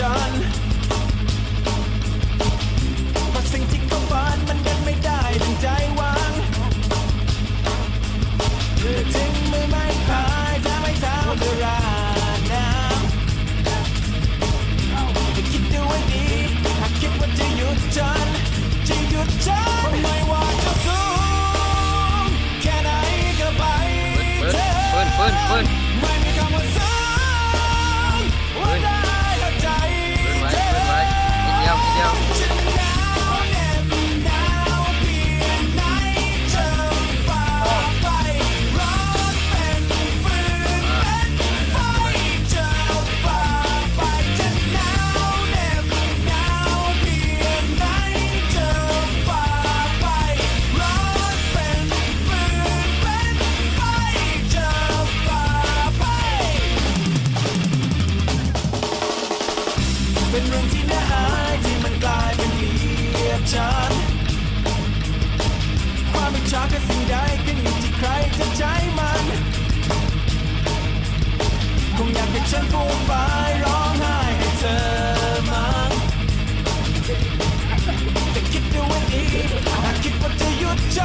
ฉันเาะสิ่งที่เขาฝันมันยังไม่ได้ดังใจหวังเธอจึงไม่ไม่พายทำไม่เท้าเธราน้ำแต่คิดดูให้ดีหากคิดว่าจะหยุดฉันจะหยุดฉันไม่ว่าจะสูงแค่ไหนก็ไปเธอ สิ่งใดขึ้นอยู่ที่ใครจะใช้มัน คงอยากให้ฉันฟูมฟายร้องไห้ให้เธอมั้งแต่คิดดูไว้ดีหากคิดว่าจะหยุดใจ